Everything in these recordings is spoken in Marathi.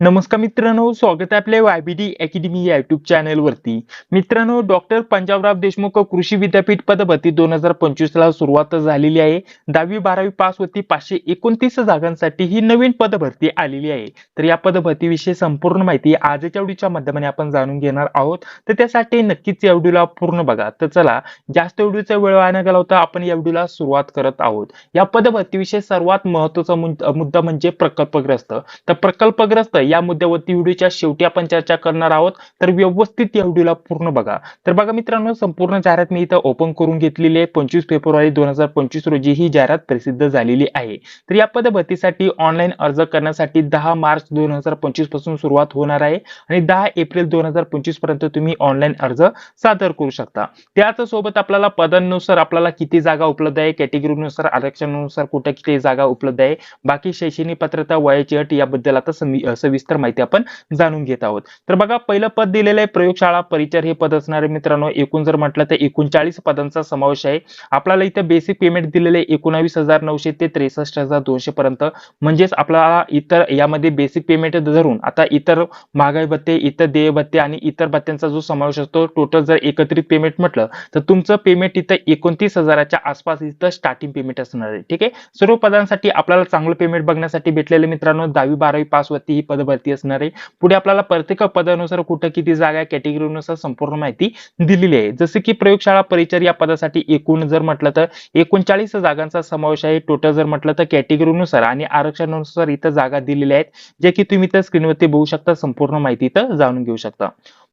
नमस्कार मित्रांनो स्वागत आहे आपल्या वायबीडी अकॅडमी या युट्यूब चॅनेलवरती मित्रांनो डॉक्टर पंजाबराव देशमुख कृषी विद्यापीठ पदभरती दोन हजार पंचवीस ला सुरुवात झालेली आहे. दहावी बारावी पास होती पाचशे एकोणतीस जागांसाठी ही नवीन पदभरती आलेली आहे. तर या पदभरतीविषयी संपूर्ण माहिती आजच्या व्हिडिओच्या माध्यमाने आपण जाणून घेणार आहोत. तर त्यासाठी नक्कीच या व्हिडिओला पूर्ण बघा. तर चला जास्त व्हिडिओचा वेळ वाया गेला होता आपण या व्हिडिओला सुरुवात करत आहोत. या पदभरतीविषयी सर्वात महत्त्वाचा मुद्दा म्हणजे प्रकल्पग्रस्त. तर प्रकल्पग्रस्त या मुद्द्यावरती व्हिडिओच्या शेवटी आपण चर्चा करणार आहोत. तर व्यवस्थित या व्हिडिओला पूर्ण बघा. तर बघा मित्रांनो संपूर्ण जाहिरात मी इथं ओपन करून घेतलेली आहे. पंचवीस फेब्रुवारी दोन हजार पंचवीस रोजी ही जाहिरात प्रसिद्ध झालेली आहे. तर या पदभरतीसाठी ऑनलाईन अर्ज करण्यासाठी दहा मार्च दोन हजार पंचवीसपासून सुरुवात होणार आहे आणि दहा एप्रिल दोन हजार पंचवीसपर्यंत तुम्ही ऑनलाईन अर्ज सादर करू शकता. त्याच सोबत आपल्याला पदांनुसार आपल्याला किती जागा उपलब्ध आहे कॅटेगरीनुसार आरक्षणानुसार कुठे किती जागा उपलब्ध आहे बाकी शैक्षणिक पात्रता वयाची अट याबद्दल आता सवि सविस्तर माहिती आपण जाणून घेत आहोत. तर बघा पहिलं पद दिलेलं आहे प्रयोगशाळा परिचर हे पद असणारे मित्रांनो एकूण जर म्हटलं तर एकोणचाळीस पदांचा समावेश आहे. आपल्याला इथं बेसिक पेमेंट दिलेले आहे एकोणावीस हजार नऊशे ते त्रेसष्ट हजार दोनशे पर्यंत. म्हणजेच आपल्याला इतर यामध्ये बेसिक पेमेंट धरून आता इतर महागाई भत्ते इतर देय भत्ते आणि इतर भत्त्यांचा जो समावेश असतो टोटल जर एकत्रित पेमेंट म्हटलं तर तुमचं पेमेंट इथं एकोणतीस हजाराच्या आसपास इथं स्टार्टिंग पेमेंट असणार आहे. ठीक आहे? सर्व पदांसाठी आपल्याला चांगलं पेमेंट बघण्यासाठी भेटलेले मित्रांनो दहावी बारावी पास वरती ही भरती असणार आहे. पुढे आपल्याला प्रत्येक पदानुसार कुठं किती जागा कॅटेगरीनुसार संपूर्ण माहिती दिलेली आहे. जसे की प्रयोगशाळा परिचर या पदासाठी एकूण जर म्हटलं तर एकोणचाळीस जागांचा समावेश आहे. टोटल जर म्हटलं तर कॅटेगरीनुसार आणि आरक्षणानुसार इथं जागा दिलेल्या आहेत जे की तुम्ही त्या स्क्रीनवरती बघू शकता. संपूर्ण माहिती इथं जाणून घेऊ शकता.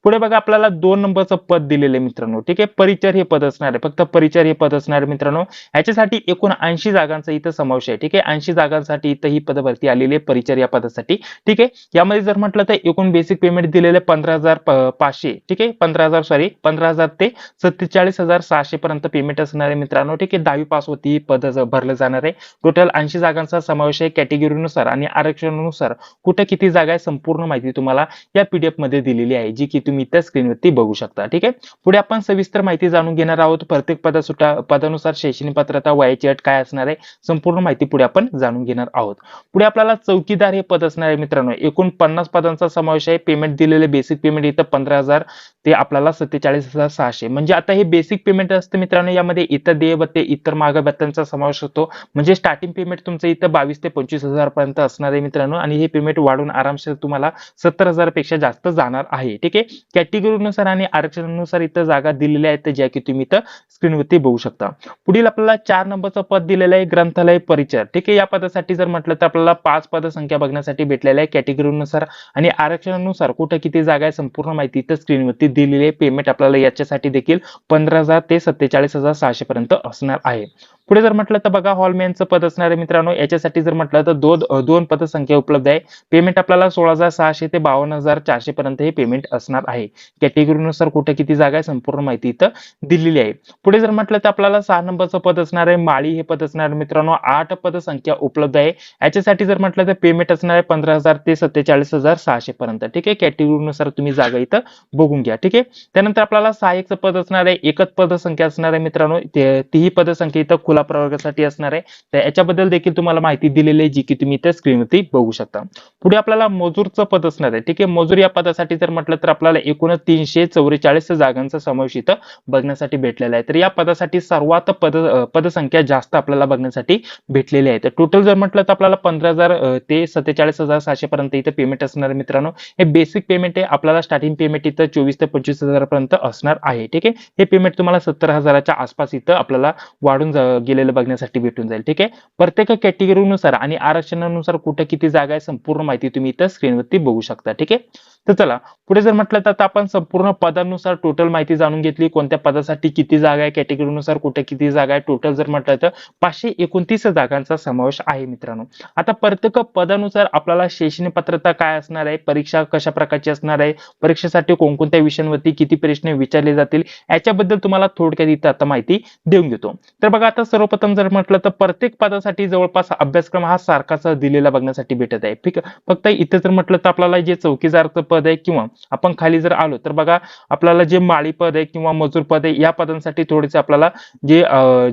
पुढे बघा आपल्याला दोन नंबरचं पद दिलेलं आहे मित्रांनो. ठीक आहे? परिचर हे पद असणार आहे. फक्त परिचर हे पद असणार आहे मित्रांनो. ह्याच्यासाठी एकूण ऐंशी जागांचा इथं समावेश आहे. ठीक आहे? ऐंशी जागांसाठी इथं ही पद भरती आलेली आहे परिचर या पदासाठी. ठीक आहे? यामध्ये जर म्हटलं तर एकूण बेसिक पेमेंट दिलेले पंधरा हजार पाचशे. ठीक आहे? पंधरा हजार सॉरी पंधरा हजार ते सत्तेचाळीस हजार सहाशे पर्यंत पेमेंट असणार आहे मित्रांनो. ठीक आहे? दहावी पास होती ही पद भरलं जाणार आहे. टोटल ऐंशी जागांचा समावेश आहे कॅटेगरीनुसार आणि आरक्षणानुसार कुठं किती जागा आहे संपूर्ण माहिती तुम्हाला या पीडीएफमध्ये दिलेली आहे जी की तुम्ही त्या स्क्रीनवरती बघू शकता ठीक आहे? पुढे आपण सविस्तर माहिती जाणून घेणार आहोत. प्रत्येक पदासुटा पदानुसार शैक्षणिक पात्रता वयाची अट काय असणार आहे संपूर्ण माहिती पुढे आपण जाणून घेणार आहोत. पुढे आपल्याला चौकीदार हे पद असणार आहे मित्रांनो. एकूण पन्नास पदांचा समावेश आहे. पेमेंट दिलेले बेसिक पेमेंट इथं पंधरा हजार ते आपल्याला सत्तेचाळीस हजार सहाशे. म्हणजे आता हे बेसिक पेमेंट असतं मित्रांनो यामध्ये इतर देय भत्ते इतर माग भत्त्यांचा समावेश होतो. म्हणजे स्टार्टिंग पेमेंट तुमचं इथं बावीस ते पंचवीस हजार पर्यंत असणार आहे मित्रांनो. आणि हे पेमेंट वाढून आरामशीर तुम्हाला सत्तर हजारपेक्षा जास्त जाणार आहे ठीक आहे? कॅटेगरीनुसार आणि आरक्षणानुसार इथं जागा दिलेल्या आहेत ज्या की तुम्ही इथं स्क्रीनवरती बघू शकता. पुढील आपल्याला चार नंबरचं पद दिलेलं आहे ग्रंथालय परिचर ठीक आहे या पदासाठी जर म्हटलं तर आपल्याला पाच पदसंख्या बघण्यासाठी भेटलेल्या आहे कॅटेगरीनुसार आणि आरक्षणानुसार कुठं किती जागा आहे संपूर्ण माहिती इथं स्क्रीनवरती दिलेली आहे. पेमेंट आपल्याला याच्यासाठी देखील पंधरा हजार ते सत्तेचाळीस हजार सहाशे पर्यंत असणार आहे. पुढे जर म्हटलं तर बघा हॉलमॅनचं पद असणार आहे मित्रांनो. याच्यासाठी जर म्हटलं तर दोन दोन पदसंख्या उपलब्ध आहे. पेमेंट आपल्याला सोळा हजार सहाशे ते बावन्न हजार चारशे पर्यंत हे पेमेंट असणार आहे. कॅटेगरीनुसार कुठे किती जागा आहे संपूर्ण माहिती इथं दिलेली आहे. पुढे जर म्हटलं तर आपल्याला सहा नंबरचं पद असणार आहे माळी हे पद असणार मित्रांनो आठ पद संख्या उपलब्ध आहे. याच्यासाठी जर म्हटलं तर पेमेंट असणार आहे पंधरा हजार ते सत्तेचाळीस हजार सहाशे पर्यंत. ठीक आहे? कॅटेगरीनुसार तुम्ही जागा इथं बघून घ्या. ठीक आहे? त्यानंतर आपल्याला सहाय्यकचं पद असणार आहे. एकच पद संख्या असणार आहे मित्रांनो. ते- तीही पदसंख्या इथं खुला प्रवर्गासाठी असणार आहे. तर याच्याबद्दल देखील तुम्हाला माहिती दिलेली आहे जी की तुम्ही इथं स्क्रीनवरती बघू शकता. पुढे आपल्याला मजूरचं पद असणार आहे. ठीक आहे? मजूर या पदासाठी जर म्हटलं तर आपल्याला एकूणच तीनशे चौवेचाळीस जागांचा समावेश इथं बघण्यासाठी भेटलेला आहे. तर या पदासाठी सर्वात पद पदसंख्या जास्त आपल्याला बघण्यासाठी भेटलेली आहे. तर टोटल जर म्हटलं तर आपल्याला पंधरा हजार ते सत्तेचाळीस हजार सहाशे पर्यंत इथं पेमेंट असणार आहे मित्रांनो. हे बेसिक पेमेंट आहे. आपल्याला स्टार्टिंग पेमेंट इथं चोवीस ते पंचवीस हजारापर्यंत असणार आहे. ठीक आहे? हे पेमेंट तुम्हाला सत्तर हजाराच्या आसपास इथं आपल्याला वाढून गेलेलं बघण्यासाठी भेटून जाईल. ठीक आहे? प्रत्येक कॅटेगरीनुसार आणि आरक्षणानुसार कुठं किती जागा आहे संपूर्ण माहिती तुम्ही इथं स्क्रीनवरती बघू शकता. ठीक आहे? तर चला पुढे जर म्हटलं तर आपण संपूर्ण पदानुसार टोटल माहिती जाणून घेतली. कोणत्या पदासाठी किती जागा आहे कॅटेगरीनुसार कुठे किती जागा आहे टोटल जर म्हटलं तर पाचशे एकोणतीस जागांचा समावेश आहे मित्रांनो. आता प्रत्येक पदानुसार आपल्याला शैक्षणिक पात्रता काय असणार आहे परीक्षा कशा प्रकारची असणार आहे परीक्षेसाठी कोणकोणत्या विषयांवरती किती प्रश्न विचारले जातील याच्याबद्दल तुम्हाला थोडक्यात इथं आता माहिती देऊन घेतो. तर बघा आता सर्वप्रथम जर म्हटलं तर प्रत्येक पदासाठी जवळपास अभ्यासक्रम हा सारखाच दिलेला बघण्यासाठी भेटत आहे. ठीक आहे? फक्त इथे जर म्हटलं तर आपल्याला जे चौकीदारचं पद आहे किंवा आपण खाली जर आलो तर बघा आपल्याला जे माळी पद आहे किंवा मजूर पद आहे या पदांसाठी थोडेसे आपल्याला जे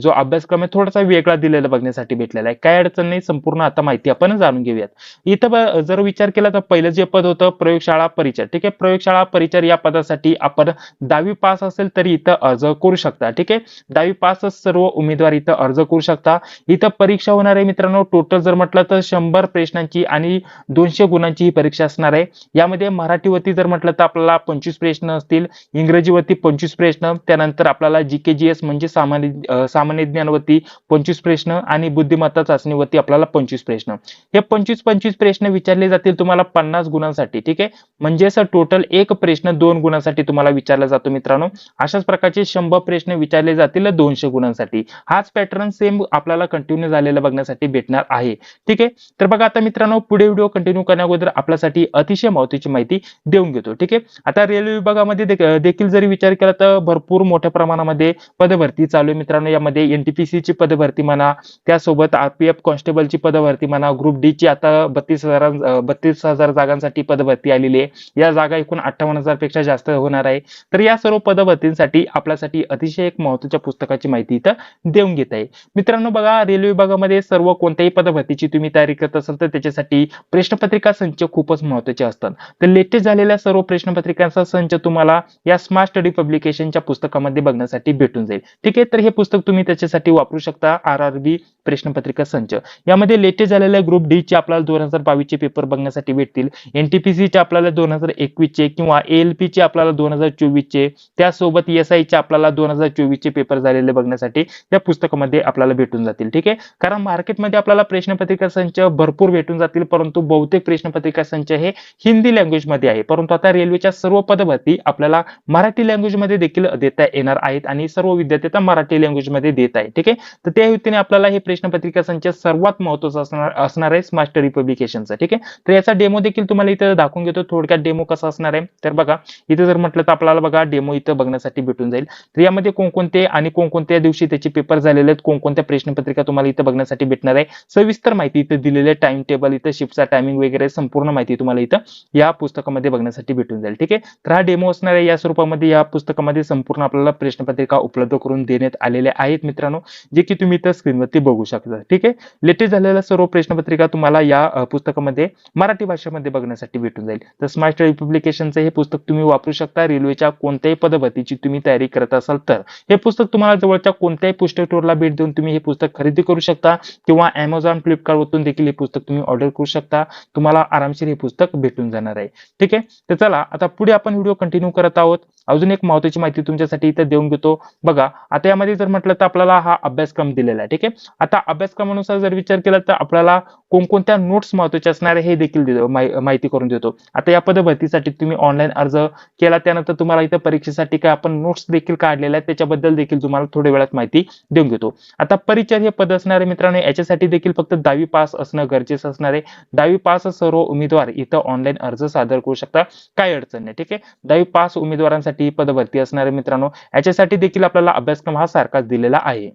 जो अभ्यासक्रम आहे थोडासा वेगळा दिलेला बघण्यासाठी भेटलेला आहे. काय अडचण नाही संपूर्ण आता माहिती आपण जाणून घेऊयात. इथं जर विचार केला तर पहिलं जे पद होतं प्रयोगशाळा परिचय. ठीक आहे? प्रयोगशाळा परिचार या पदासाठी आपण दहावी पास असेल तरी इथं अर्ज करू शकता. ठीक आहे? दहावी पास सर्व उमेदवार इथं अर्ज करू शकता. इथं परीक्षा होणार आहे मित्रांनो. टोटल जर म्हटलं तर शंभर प्रश्नांची आणि दोनशे गुणांची ही परीक्षा असणार आहे. यामध्ये मराठीवरती जर म्हटलं तर आपल्याला पंचवीस प्रश्न असतील इंग्रजीवरती पंचवीस प्रश्न त्यानंतर आपल्याला जी के जी एस म्हणजे सामान्य सामान्य ज्ञानवरती पंचवीस प्रश्न आणि बुद्धिमत्ता चाचणीवरती आपल्याला पंचवीस प्रश्न. हे पंचवीस पंचवीस प्रश्न विचारले जातील तुम्हाला पन्नास गुणांसाठी ठीक आहे? म्हणजे असं टोटल एक प्रश्न दोन गुणांसाठी तुम्हाला विचारला जातो मित्रांनो. अशाच प्रकारचे शंभर प्रश्न विचारले जातील दोनशे गुणांसाठी. हाच पॅटर्न सेम आपल्याला कंटिन्यू झालेला बघण्यासाठी भेटणार आहे. ठीक आहे? तर बघा आता मित्रांनो पुढे व्हिडिओ कंटिन्यू करण्याअगोदर आपल्यासाठी अतिशय महत्वाची माहिती देऊन घेतो. ठीक आहे? आता रेल्वे विभागामध्ये देख- देखील जरी विचार केला तर भरपूर मोठ्या प्रमाणामध्ये पदभरती चालू आहे. मित्रांनो यामध्ये एनटीपीसी ची पदभरती म्हणा त्यासोबत आरपीएफ कॉन्स्टेबलची पदभरती म्हणा ग्रुप डी ची आता बत्तीस हजार बत्तीस हजार जागांसाठी पदभरती आलेली आहे. या जागा एकूण अठ्ठावन्न हजारपेक्षा जास्त होणार आहे. तर या सर्व पदभरतींसाठी आपल्यासाठी अतिशय एक महत्त्वाच्या पुस्तकाची माहिती इथं देऊन घेत आहे. मित्रांनो बघा रेल्वे विभागामध्ये सर्व कोणत्याही पदभरतीची तुम्ही तयारी करत असाल तर त्याच्यासाठी प्रश्नपत्रिका संच खूपच महत्त्वाचे असतात. तर येथे झालेल्या सर्व प्रश्नपत्रिकांचा संच तुम्हाला या स्मार्ट स्टडी पब्लिकेशनच्या पुस्तकामध्ये बघण्यासाठी भेटून जाईल. ठीक आहे? तर हे पुस्तक तुम्ही त्याच्यासाठी वापरू शकता. आर आर बी प्रश्नपत्रिका संच. यामध्ये लेटेस्ट झालेल्या ग्रुप डी चे आपल्याला दोन हजार बावीस चे पेपर बघण्यासाठी भेटतील. एनटीपीसी चे आपल्याला दोन हजार एकवीस चे किंवा एएलपी चे आपल्याला दोन हजार चोवीस चे त्यासोबत एस आय चे आपल्याला दोन हजार चोवीस चे पेपर झालेले बघण्यासाठी या पुस्तकामध्ये आपल्याला भेटून जातील. ठीक आहे? कारण मार्केटमध्ये आपल्याला प्रश्नपत्रिका संच भरपूर भेटून जातील परंतु बहुतेक प्रश्नपत्रिका संच हे हिंदी लँग्वेजमध्ये आहे. परंतु आता रेल्वेच्या सर्व पदभरती आपल्याला मराठी लँग्वेजमध्ये देखील देता येणार आहेत आणि सर्व विद्यार्थी आता मराठी लँग्वेजमध्ये देत आहे ठीक आहे? तर त्या हेतूने आपल्याला हे प्रश्नपत्रिका संच सर्वात महत्त्वाचा असणार असणार आहे मास्टर स्टडी पब्लिकेशनचा ठीक आहे? तर याचा डेमो देखील तुम्हाला इथं दाखवून घेतो थोडक्यात डेमो कसा असणार आहे? तर बघा इथे जर म्हटलं तर आपल्याला बघा डेमो इथं बघण्यासाठी भेटून जाईल. तर यामध्ये कोणकोणते आणि कोणकोणत्या दिवशी त्याचे पेपर झालेले आहेत कोणकोणत्या प्रश्नपत्रिका तुम्हाला इथं बघण्यासाठी भेटणार आहे सविस्तर माहिती इथं दिलेली आहे. टाइम टेबल इथं शिफ्टचा टायमिंग वगैरे संपूर्ण माहिती तुम्हाला इथं या पुस्तकामध्ये बघण्यासाठी भेटून जाईल ठीक आहे? तर हा डेमो असणार आहे. या स्वरूपामध्ये या पुस्तकामध्ये संपूर्ण आपल्याला प्रश्नपत्रिका उपलब्ध करून देण्यात आलेल्या आहेत मित्रांनो जे की तुम्ही इथं स्क्रीनवरती बघू शकता. ठीक आहे? लेटेस्ट झालेल्या सर्व प्रश्नपत्रिका तुम्हाला या पुस्तकामध्ये मराठी भाषेमध्ये बघण्यासाठी भेटून जाईल. तर स्मार्ट स्टडी पब्लिकेशनचं हे पुस्तक तुम्ही वापरू शकता. रेल्वेच्या कोणत्याही पदभरतीची तुम्ही तयारी करत असाल तर. हे पुस्तक तुम्हाला जवळच्या कोणत्याही पुस्तक स्टोरला भेट देऊन तुम्ही हे पुस्तक खरेदी करू शकता किंवा अमेझॉन फ्लिपकार्ट वरतून देखील हे पुस्तक तुम्ही ऑर्डर करू शकता. तुम्हाला आरामशीर हे पुस्तक भेटून जाणार आहे. ठीक आहे? तर चला आता पुढे आपण व्हिडिओ कंटिन्यू करत आहोत. अजून एक महत्वाची माहिती तुमच्यासाठी इथं देऊन घेतो. बघा आता यामध्ये जर म्हटलं तर आपल्याला हा अभ्यासक्रम दिलेला आहे. ठीक आहे? आता अभ्यासक्रमानुसार जर विचार केला तर आपल्याला कोणकोणत्या नोट्स महत्त्वाचे असणार हे देखील माहिती करून देतो. आता या पदभरतीसाठी तुम्ही ऑनलाईन अर्ज केला त्यानंतर तुम्हाला इथं परीक्षेसाठी काय आपण नोट्स देखील काढलेल्या आहेत त्याच्याबद्दल देखील तुम्हाला थोड्या वेळात माहिती देऊन घेतो आता परिचय हे पद असणारे मित्रांनो याच्यासाठी देखील फक्त दहावी पास असणं गरजेचं असणार आहे. दहावी पास सर्व उमेदवार इथं ऑनलाईन अर्ज सादर करू शकता काय अडचण नाही ठीक आहे? दहावी पास उमेदवारांसाठी ही पदभरती असणारे मित्रांनो याच्यासाठी देखील आपल्याला अभ्यासक्रम हा सारखाच दिलेला आहे.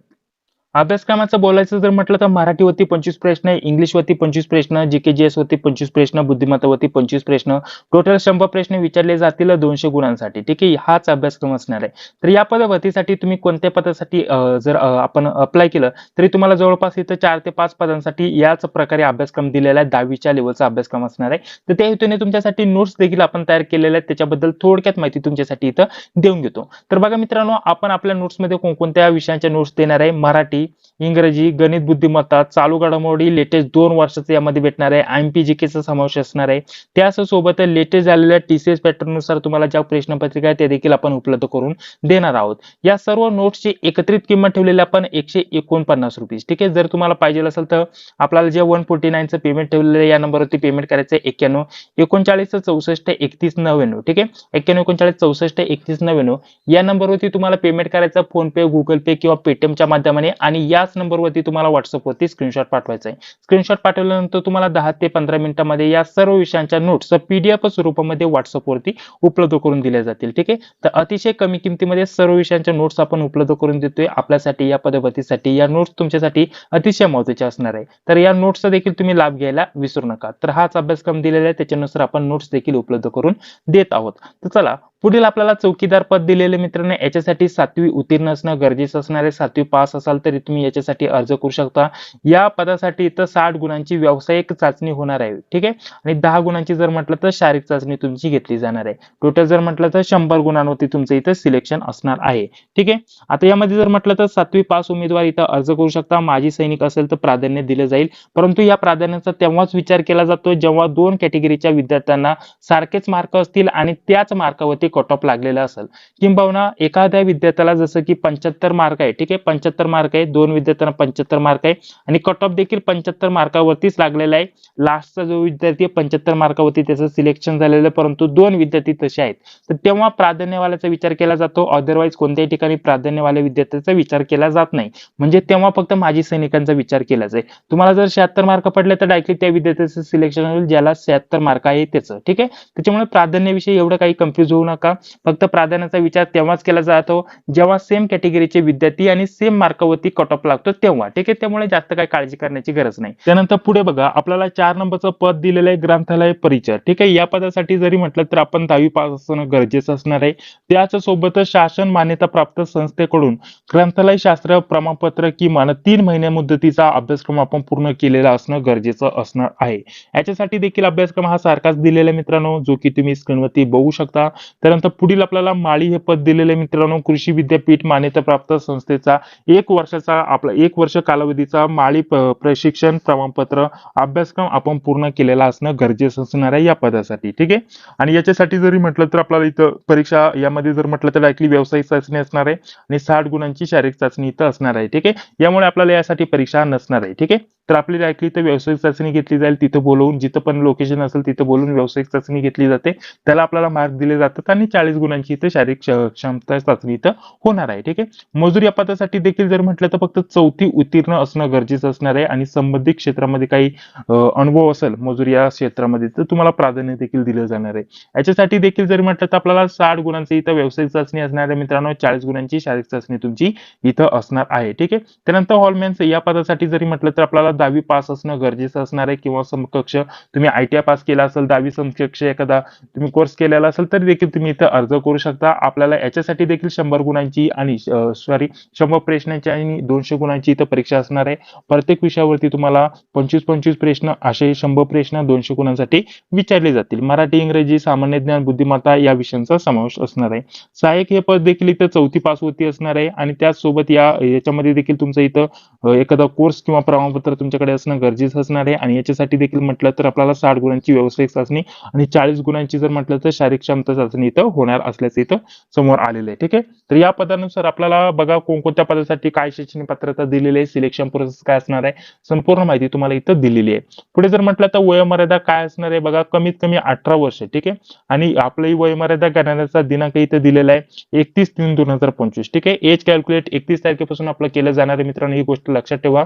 अभ्यासक्रमाचं बोलायचं जर म्हटलं तर मराठीवरती पंचवीस प्रश्न इंग्लिशवरती पंचवीस प्रश्न जीके वरती पंचवीस प्रश्न बुद्धिमत्तावरती पंचवीस प्रश्न टोटल शंभर प्रश्न विचारले जातील दोनशे गुणांसाठी. ठीक आहे? हाच अभ्यासक्रम असणार आहे. तर या पदभरतीसाठी तुम्ही कोणत्या पदासाठी जर आपण अप्लाय केलं तरी तुम्हाला जवळपास इथं चार ते पाच पदांसाठी याच प्रकारे अभ्यासक्रम दिलेला आहे. दहावीच्या लेवलचा अभ्यासक्रम असणार आहे. तर त्या हेतूने तुमच्यासाठी नोट्स देखील आपण तयार केलेल्या आहेत. त्याच्याबद्दल थोडक्यात माहिती तुमच्यासाठी इथं देऊन घेतो. तर बघा मित्रांनो आपण आपल्या नोट्समध्ये कोणकोणत्या विषयांच्या नोट्स देणार आहे? मराठी इंग्रजी गणित बुद्धिमत्ता चालू घडामोडी लेटेस्ट दोन वर्षाचं यामध्ये भेटणार आहे. आय एम आयएमपी जीकेचा समावेश असणार आहे. त्यासोबत लेटेस्ट झालेल्या टीसीएस पॅटर्ननुसार तुम्हाला ज्या प्रश्नपत्रिका आहे ते देखील आपण उपलब्ध करून देणार आहोत. या सर्व नोट्सची एकत्रित किंमत ठेवलेली आपण एकशे एकोणपन्नास रुपीज ठीक आहे? जर तुम्हाला पाहिजे असेल तर आपल्याला जे वन फोर्टी नाईनचं पेमेंट ठेवलेलं या नंबरवरती पेमेंट करायचं आहे एक्क्याण्णव एकोणचाळीस चौसष्ट एकतीस नव्याण्णव. ठीक आहे? एक्क्याण्णव एकोणचाळीस चौसष्ट एकतीस नव्याण्णव. या नंबरवरती तुम्हाला पेमेंट करायचं फोन पे गुगल पे किंवा पेटीएमच्या माध्यमाने. आणि याच नंबरवरती तुम्हाला व्हॉट्सअपवरती स्क्रीनशॉट पाठवायचा आहे स्क्रीनशॉट पाठवल्यानंतर तुम्हाला दहा ते पंधरा मिनिटांमध्ये या सर्व विषयांच्या नोट्स पीडीएफ स्वरूपामध्ये व्हॉट्सअपवरती उपलब्ध करून दिल्या जातील ठीक आहे? तर अतिशय कमी किमतीमध्ये सर्व विषयांच्या नोट्स आपण उपलब्ध करून देतोय. आपल्यासाठी या पदभरतीसाठी या नोट्स तुमच्यासाठी अतिशय महत्त्वाचे असणार आहे. तर या नोट्सचा देखील तुम्ही लाभ घ्यायला विसरू नका. तर हाच अभ्यासक्रम दिलेला आहे. त्याच्यानुसार आपण नोट्स देखील उपलब्ध करून देत आहोत. तर चला पुढील आपल्याला चौकीदार पद दिलेले मित्रांनो याच्यासाठी सातवी उत्तीर्ण असणं गरजेचं असणार आहे. सातवी पास असाल तरी तुम्ही याच्यासाठी अर्ज करू शकता. या पदासाठी इथं साठ गुणांची व्यावसायिक चाचणी होणार आहे. ठीक आहे? आणि दहा गुणांची जर म्हटलं तर शारीरिक चाचणी तुमची घेतली जाणार आहे. टोटल जर म्हटलं तर शंभर गुणांवरती तुमचं इथं सिलेक्शन असणार आहे. ठीक आहे? आता यामध्ये जर म्हटलं तर सातवी पास उमेदवार इथं अर्ज करू शकता. माजी सैनिक असेल तर प्राधान्य दिलं जाईल. परंतु या प्राधान्याचा तेव्हाच विचार केला जातो जेव्हा दोन कॅटेगरीच्या विद्यार्थ्यांना सारखेच मार्क असतील आणि त्याच मार्कावरती कट ऑफ लागलेला असेल किंबहुना एखाद्या विद्यार्थ्याला जसं की पंच्याहत्तर मार्क आहे ठीक आहे? पंच्याहत्तर मार्क आहे दोन विद्यार्थ्यांना पंच्याहत्तर मार्क आहे आणि कट ऑफ देखील पंच्याहत्तर मार्कावरतीच लागलेला आहे. लास्टचा जो विद्यार्थी आहे पंच्याहत्तर मार्कावरती त्याचं सिलेक्शन झालेलं आहे परंतु दोन विद्यार्थी तसे आहेत. तर तेव्हा प्राधान्यवाल्याचा विचार केला जातो अदरवाईज कोणत्याही ठिकाणी प्राधान्यवाल्या विद्यार्थ्याचा विचार केला जात नाही. म्हणजे तेव्हा फक्त माजी सैनिकांचा विचार केला जाईल तुम्हाला जर शहात्तर मार्क पडले तर डायरेक्टली त्या विद्यार्थ्याचं सिलेक्शन होईल ज्याला शहात्तर मार्क आहे त्याचं ठीक आहे? त्याच्यामुळे प्राधान्याविषयी एवढं काही कन्फ्युज होऊ नका. नका. फक्त प्राधान्याचा विचार तेव्हाच केला जातो जेव्हा सेम कॅटेगरीचे विद्यार्थी आणि सेम मार्कावरती कट ऑफ लागतो तेव्हा. ठीक आहे? त्यामुळे जास्त काही काळजी करण्याची गरज नाही. त्यानंतर पुढे बघा आपल्याला चार नंबरचं पद दिलेलं आहे ग्रंथालय परिचय. ठीक आहे? या पदासाठी जरी म्हटलं तर आपण दहावी पास असणं गरजेचं असणार आहे. त्याच सोबतच शासन मान्यता प्राप्त संस्थेकडून ग्रंथालय शास्त्र प्रमाणपत्र किमान तीन महिन्या मुदतीचा अभ्यासक्रम आपण पूर्ण केलेला असणं गरजेचं असणार आहे. याच्यासाठी देखील अभ्यासक्रम हा सारखाच दिलेला मित्रांनो जो की तुम्ही स्क्रीनवरती बघू शकता. तर त्यानंतर पुढील आपल्याला माळी हे पद दिलेले मित्रांनो कृषी विद्यापीठ मान्यता प्राप्त संस्थेचा एक वर्षाचा आपला एक वर्ष कालावधीचा माळी प्रशिक्षण प्रमाणपत्र अभ्यासक्रम आपण पूर्ण केलेला असणं गरजेचं असणार आहे या पदासाठी. ठीक आहे? आणि याच्यासाठी जरी म्हटलं तर आपल्याला इथं परीक्षा यामध्ये जर म्हटलं तर डायरेक्टली व्यावसायिक चाचणी असणार आहे आणि साठ गुणांची शारीरिक चाचणी इथं असणार आहे. ठीक आहे? यामुळे आपल्याला यासाठी परीक्षा नसणार आहे. ठीक आहे? तर आपली डायरेक्टली इथं व्यावसायिक चाचणी घेतली जाईल तिथं बोलवून जिथं पण लोकेशन असेल तिथं बोलून व्यावसायिक चाचणी घेतली जाते. त्याला आपल्याला मार्क दिले जातात आणि चाळीस गुणांची इथं शारीरिक क्षमता चाचणी इथं होणार आहे ठीक आहे? मजुरी अपातासाठी देखील जर म्हटलं तर फक्त चौथी उत्तीर्ण असणं गरजेचं असणार आहे आणि संबंधित क्षेत्रामध्ये काही अनुभव असेल मजुरी या क्षेत्रामध्ये तर तुम्हाला प्राधान्य देखील दिलं जाणार आहे. याच्यासाठी देखील जर म्हटलं तर आपल्याला साठ गुणांची इथं व्यावसायिक चाचणी असणार आहे मित्रांनो. चाळीस गुणांची शारीरिक चाचणी तुमची इथं असणार आहे ठीक आहे? त्यानंतर हॉलमॅन्स या पदासाठी जरी म्हटलं तर आपल्याला दहावी पास असणं गरजेचं असणार आहे किंवा समकक्ष तुम्ही आय टी पास केला असेल दहावी समकक्ष एखादा तुम्ही कोर्स केलेला असेल तर देखील तुम्ही इथं अर्ज करू शकता. आपल्याला याच्यासाठी देखील शंभर गुणांची आणि सॉरी शंभर प्रश्नांची आणि दोनशे गुणांची इथं परीक्षा असणार आहे. प्रत्येक विषयावरती तुम्हाला पंचवीस पंचवीस प्रश्न असे शंभर प्रश्न दोनशे गुणांसाठी विचारले जातील. मराठी इंग्रजी सामान्य ज्ञान बुद्धिमत्ता या विषयांचा समावेश असणार आहे. सहाय्यक हे पद देखील इथं चौथी पास वरती असणार आहे आणि त्याचसोबत या याच्यामध्ये देखील तुमचं इथं एखादा कोर्स किंवा प्रमाणपत्र तुमच्याकडे असणं गरजेचं असणार आहे. आणि याच्यासाठी देखील म्हटलं तर आपल्याला साठ गुणांची व्यावसायिक चाचणी आणि चाळीस गुणांची जर म्हटलं तर शारीरिक क्षमता चाचणी इथं होणार असल्याचं इथं समोर आलेलं आहे. ठीक आहे? तर या पदानुसार आपल्याला बघा कोणकोणत्या पदासाठी काय शैक्षणिक पात्रता दिलेली आहे सिलेक्शन प्रोसेस काय असणार आहे संपूर्ण माहिती तुम्हाला इथं दिलेली आहे. पुढे जर म्हटलं तर वयोमर्यादा काय असणार आहे बघा कमीत कमी अठरा वर्ष. ठीक आहे? आणि आपली वयोमर्यादा करण्याचा दिनांक इथं दिलेला आहे एकतीस तीन दोन हजार पंचवीस. ठीक आहे? एज कॅल्क्युलेट एकतीस तारखेपासून आपलं केलं जाणार आहे मित्रांनो ही गोष्ट लक्षात ठेवा.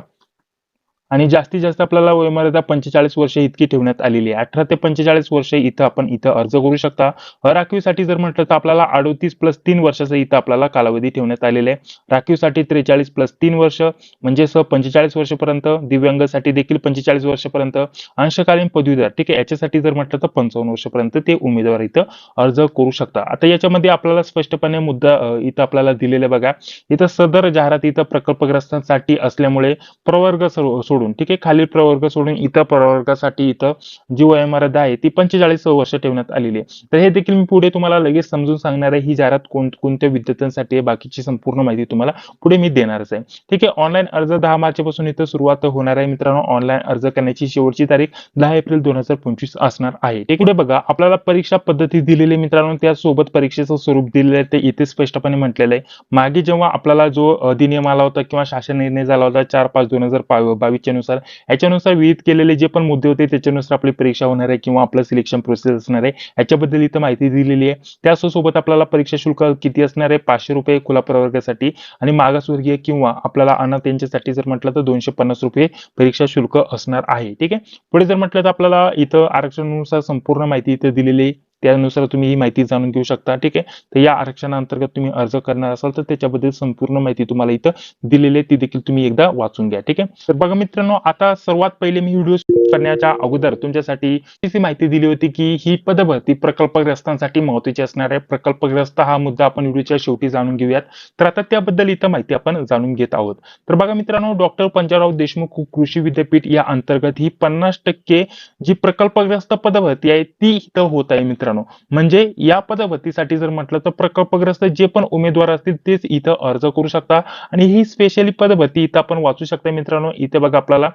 आणि जास्तीत जास्त आपल्याला वयोमर्यादा पंचेचाळीस वर्ष इतकी ठेवण्यात आलेली आहे. अठरा ते पंचेचाळीस वर्ष इथं आपण इथं अर्ज करू शकता. राखीवसाठी जर म्हटलं तर आपल्याला अडोतीस प्लस तीन वर्षाचा इथं आपल्याला कालावधी ठेवण्यात आलेला आहे. राखीवसाठी त्रेचाळीस प्लस तीन वर्ष म्हणजे स पंचेचाळीस वर्षपर्यंत दिव्यांगासाठी देखील पंचेचाळीस वर्षपर्यंत अंशकालीन पदवीधर ठीक आहे याच्यासाठी जर म्हटलं तर पंचावन्न वर्षपर्यंत ते उमेदवार इथं अर्ज करू शकता. आता याच्यामध्ये आपल्याला स्पष्टपणे मुद्दा इथं आपल्याला दिलेले बघा. इथं सदर जाहिरात इथं प्रकल्पग्रस्तांसाठी असल्यामुळे प्रवर्ग सर्व- सोडून ठीक आहे? खालील प्रवर्ग सोडून इतर प्रवर्गासाठी इथं जी वयोमर्यादा आहे ती पंचेचाळीस वर्ष ठेवण्यात आलेली आहे. तर हे देखील मी पुढे तुम्हाला लगेच समजून सांगणार आहे. ही जाहिरात कोण कोणत्या विद्यार्थ्यांसाठी आहे बाकीची संपूर्ण माहिती तुम्हाला पुढे मी देणारच आहे. ठीक आहे? ऑनलाईन अर्ज दहा मार्च पासून इथं सुरुवात होणार आहे. मित्रांनो ऑनलाईन अर्ज करण्याची शेवटची तारीख दहा एप्रिल दोन हजार पंचवीस असणार आहे. ठीक पुढे बघा आपल्याला परीक्षा पद्धती दिलेली मित्रांनो. त्यासोबत परीक्षेचं स्वरूप दिलेलं आहे. ते इथे स्पष्टपणे म्हटलेलं आहे. मागे जेव्हा आपल्याला जो अधिनियम आला होता किंवा शासन निर्णय झाला होता चार पाच दोन हजार बावीसच्या याच्यानुसार ह्याच्यानुसार विहित केलेले जे पण मुद्दे होते त्याच्यानुसार आपली परीक्षा होणार आहे किंवा आपलं सिलेक्शन प्रोसेस असणार आहे याच्याबद्दल इथं माहिती दिलेली आहे. त्यासोबत आपल्याला परीक्षा शुल्क किती असणार आहे? पाचशे रुपये खुला प्रवर्गासाठी आणि मागासवर्गीय किंवा आपल्याला अनाथ यांच्यासाठी जर म्हटलं तर दोनशे पन्नास रुपये परीक्षा शुल्क असणार आहे. ठीक आहे? पुढे जर म्हटलं तर आपल्याला इथं आरक्षणानुसार संपूर्ण माहिती इथं दिलेली त्यानुसार तुम्ही ही माहिती जाणून घेऊ शकता. ठीक आहे? तर या आरक्षणाअंतर्गत तुम्ही अर्ज करणार असाल तर त्याच्याबद्दल संपूर्ण माहिती तुम्हाला इथं दिलेली आहे. ती देखील तुम्ही एकदा वाचून घ्या. ठीक आहे? तर बघा मित्रांनो आता सर्वात पहिले मी व्हिडिओ करण्याच्या अगोदर तुमच्यासाठी माहिती दिली होती की ही पदभरती प्रकल्पग्रस्तांसाठी महत्वाची असणार आहे. प्रकल्पग्रस्त हा मुद्दा आपण व्हिडिओच्या शेवटी जाणून घेऊयात. तर आता त्याबद्दल इथं माहिती आपण जाणून घेत आहोत. तर बघा मित्रांनो डॉक्टर पंजाबराव देशमुख कृषी विद्यापीठ या अंतर्गत ही पन्नास टक्के जी प्रकल्पग्रस्त पदभरती आहे ती इथं होत आहे मित्रांनो. म्हणजे या पदभरतीसाठी जर म्हटलं तर प्रकल्पग्रस्त जे पण उमेदवार असतील तेच इथं अर्ज करू शकता. आणि ही स्पेशली पदभरती इथं आपण वाचू शकता मित्रांनो. इथे बघा आपल्याला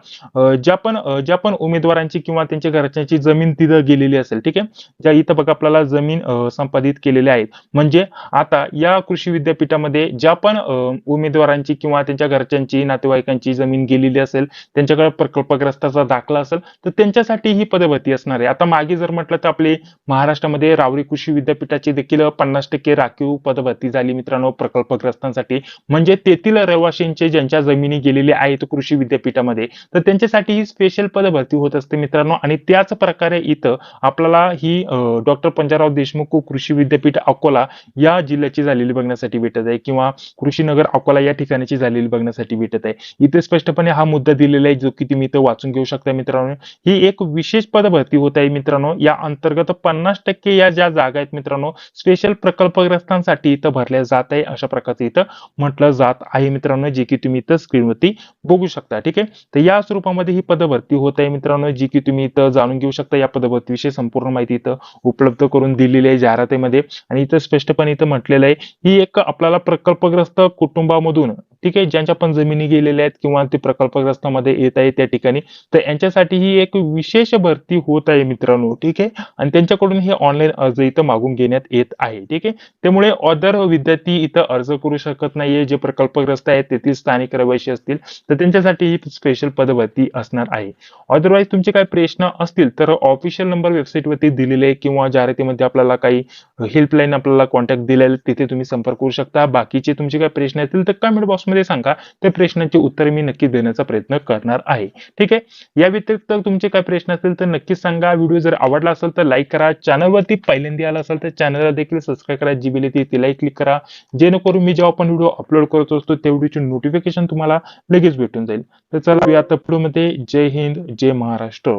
ज्या पण ज्या पण उमेदवारांची किंवा त्यांच्या घरच्यांची जमीन तिथं गेलेली असेल ठीक आहे? ज्या इथं बघा आपल्याला जमीन संपादित केलेल्या आहेत. म्हणजे आता या कृषी विद्यापीठामध्ये ज्या पण उमेदवारांची किंवा त्यांच्या घरच्यांची नातेवाईकांची जमीन गेलेली असेल त्यांच्याकडे प्रकल्पग्रस्ताचा दाखला असेल तर त्यांच्यासाठी ही पदभरती असणार आहे. आता मागे जर म्हटलं तर आपले महाराष्ट्रामध्ये रावरी कृषी विद्यापीठाची देखील पन्नास टक्के राखीव पदभरती झाली मित्रांनो प्रकल्पग्रस्तांसाठी. म्हणजे तेथील रहिवाशींचे ज्यांच्या जमिनी गेलेल्या आहेत कृषी विद्यापीठामध्ये तर त्यांच्यासाठी ही स्पेशल पदभरती होत असते मित्रांनो. आणि त्याच प्रकारे इथं आपल्याला ही डॉक्टर पंजाबराव देशमुख कृषी विद्यापीठ अकोला या जिल्ह्याची झालेली बघण्यासाठी भेटत आहे किंवा कृषीनगर अकोला या ठिकाणची झालेली बघण्यासाठी भेटत आहे. इथे स्पष्टपणे हा मुद्दा दिलेला आहे जो की तुम्ही इथं वाचून घेऊ शकता मित्रांनो. ही एक विशेष पदभरती होत आहे मित्रांनो. या अंतर्गत पन्नास टक्के या ज्या जागा आहेत मित्रांनो स्पेशल प्रकल्पग्रस्तांसाठी इथं भरल्या जात आहे अशा प्रकारचं इथं म्हटलं जात आहे मित्रांनो जे की तुम्ही इथं स्क्रीनवरती बघू शकता ठीक आहे? तर या स्वरूपामध्ये ही पदभरती होत आहे मित्रांनो जी की तुम्ही इथं जाणून घेऊ शकता या पदभरतीविषयी संपूर्ण माहिती इथं उपलब्ध करून दिलेली आहे जाहिरातीमध्ये. आणि इथं स्पष्टपणे इथं म्हटलेलं आहे ही एक आपल्याला प्रकल्पग्रस्त कुटुंबामधून ठीक आहे ज्यांच्या पण जमिनी गेलेल्या आहेत किंवा ते प्रकल्पग्रस्तामध्ये येत आहे त्या ठिकाणी तर यांच्यासाठी ही एक विशेष भरती होत आहे मित्रांनो ठीक आहे? आणि त्यांच्याकडून हे ऑनलाईन अर्ज इथं मागून घेण्यात येत आहे. ठीक आहे? त्यामुळे अदर विद्यार्थी इथं अर्ज करू शकत नाहीये. जे प्रकल्पग्रस्त आहेत तेथील स्थानिक रहिवासी असतील तर त्यांच्यासाठी ही स्पेशल पदभरती असणार आहे. अदरवाईज तुमचे काही प्रश्न असतील तर ऑफिशियल नंबर वेबसाईटवरती दिलेले आहे किंवा जाहिरातीमध्ये आपल्याला काही हेल्पलाईन आपल्याला कॉन्टॅक्ट दिलेले तिथे तुम्ही संपर्क करू शकता. बाकीचे तुमचे काही प्रश्न असतील तर कमेंट बॉक्समध्ये सांगा. त्या प्रश्नांची उत्तरे मी नक्की देण्याचा प्रयत्न करणार आहे. ठीक आहे? या व्यतिरिक्त तुमचे काही प्रश्न असतील तर नक्कीच सांगा. व्हिडिओ जर आवडला असेल तर लाईक करा. चॅनलवरती पहिल्यांदा आला असेल तर चॅनलला देखील सबस्क्राईब करा जी बिल तिला क्लिक करा. जेणेकरून मी जेव्हा पण व्हिडिओ अपलोड करत असतो त्या नोटिफिकेशन तुम्हाला लगेच भेटून जाईल. तर चला या व्हिडिओमध्ये जय हिंद जय महाराष्ट्र.